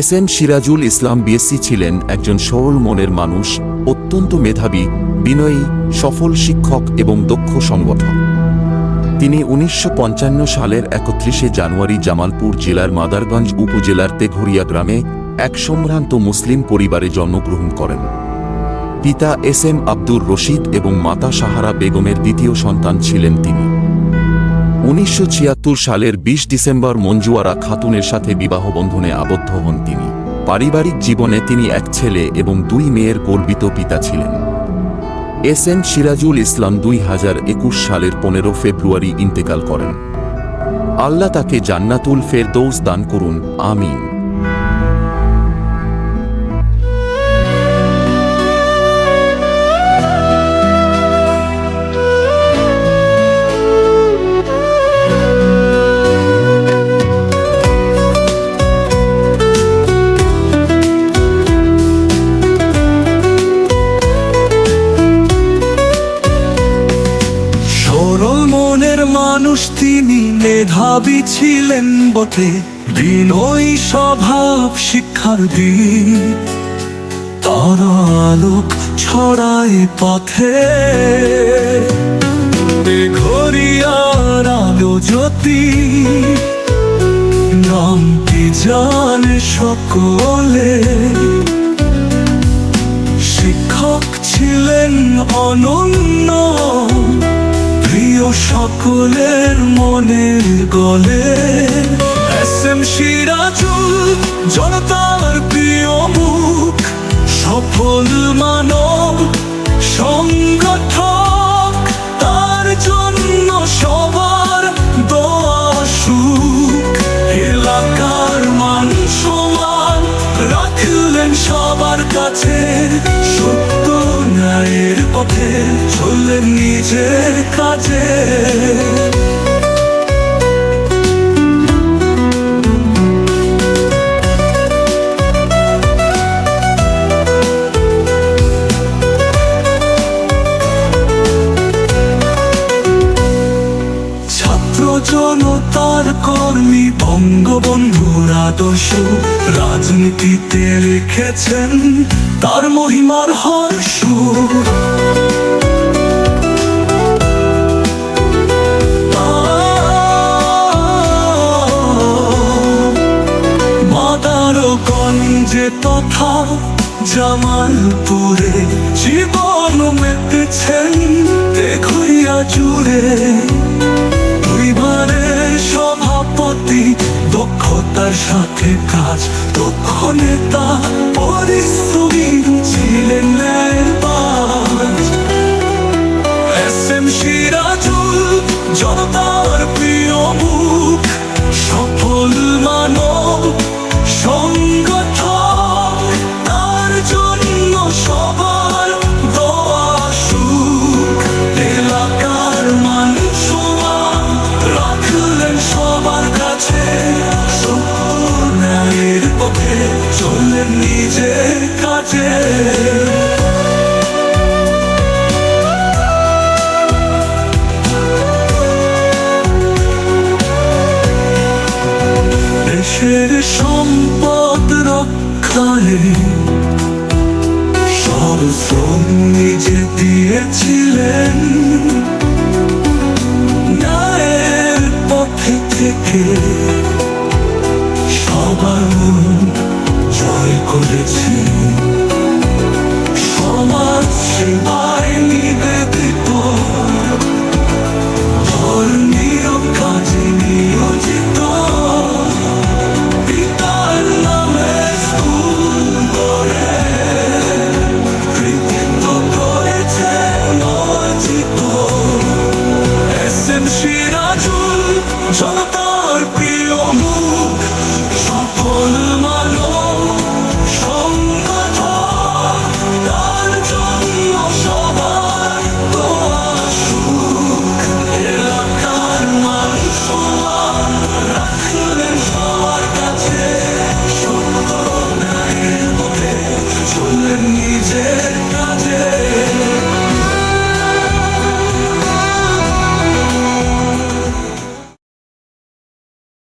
S M Sirajul Islam BSc ছিলেন একজন সরল মনের মানুষ, অত্যন্ত মেধাবী, বিনয়ী, সফল শিক্ষক এবং দক্ষ সংগঠক। তিনি উনিশশো পঞ্চান্ন সালের একত্রিশে জানুয়ারি জামালপুর জেলার মাদারগঞ্জ উপজেলার তেঘরিয়া গ্রামে এক সম্ভ্রান্ত মুসলিম পরিবারে জন্মগ্রহণ করেন। পিতা এস এম আব্দুর রশিদ এবং মাতা সাহারা বেগমের দ্বিতীয় সন্তান ছিলেন তিনি। উনিশশো ছিয়াত্তর সালের ২০ ডিসেম্বর মঞ্জুয়ারা খাতুনের সাথে বিবাহ বন্ধনে আবদ্ধ হন তিনি। পারিবারিক জীবনে তিনি এক ছেলে এবং দুই মেয়ের গর্বিত পিতা ছিলেন। এস এম সিরাজুল ইসলাম দুই হাজার একুশ সালের পনেরো ফেব্রুয়ারি ইন্তেকাল করেন। আল্লাহ তাকে জান্নাতুল ফেরদৌস দান করুন, আমিন। মানুষ তিনি মেধাবী ছিলেন বটে। বিনয়ী স্বভাব শিক্ষার দিক তার আলোক ছড়ায় পথে। ঘরিয়ার আলো জ্যোতি। নামটি জানে সকলে? শিক্ষক ছিলেন অনন্য। প্রিয় সকলের মনের গলে, এস এম সিরাজুল, জনতার প্রিয় মুখ, সফল মানব সংগঠক, তার জন্য সবার দোয়া সুখ। এলাকার মান সমান, রাখলেন সবার কাছে, সত্য ন্যায়ের পথে চললেন নিজের কাজে জনতার কর্মী বঙ্গবন্ধুর আদর্শ রাজনীতিতে রেখেছেন তার মহিমার হর্ষ মাদারগঞ্জে তথা জামালপুরে জীবন মেতেছেন দেখইয়া জুড়ে। পরিবারের সভাপতি দক্ষতার সাথে কাজ দক্ষ নেতা পরিশ্রমী ছিলেন এস এম সিরাজুল, জনতার প্রিয় মুখ নিজের কাজে দেশের সম্পদ রক্ষায় সরসম নিজে দিয়েছিলেন। ন্যায়ের পথে থেকে 的情。Yeah.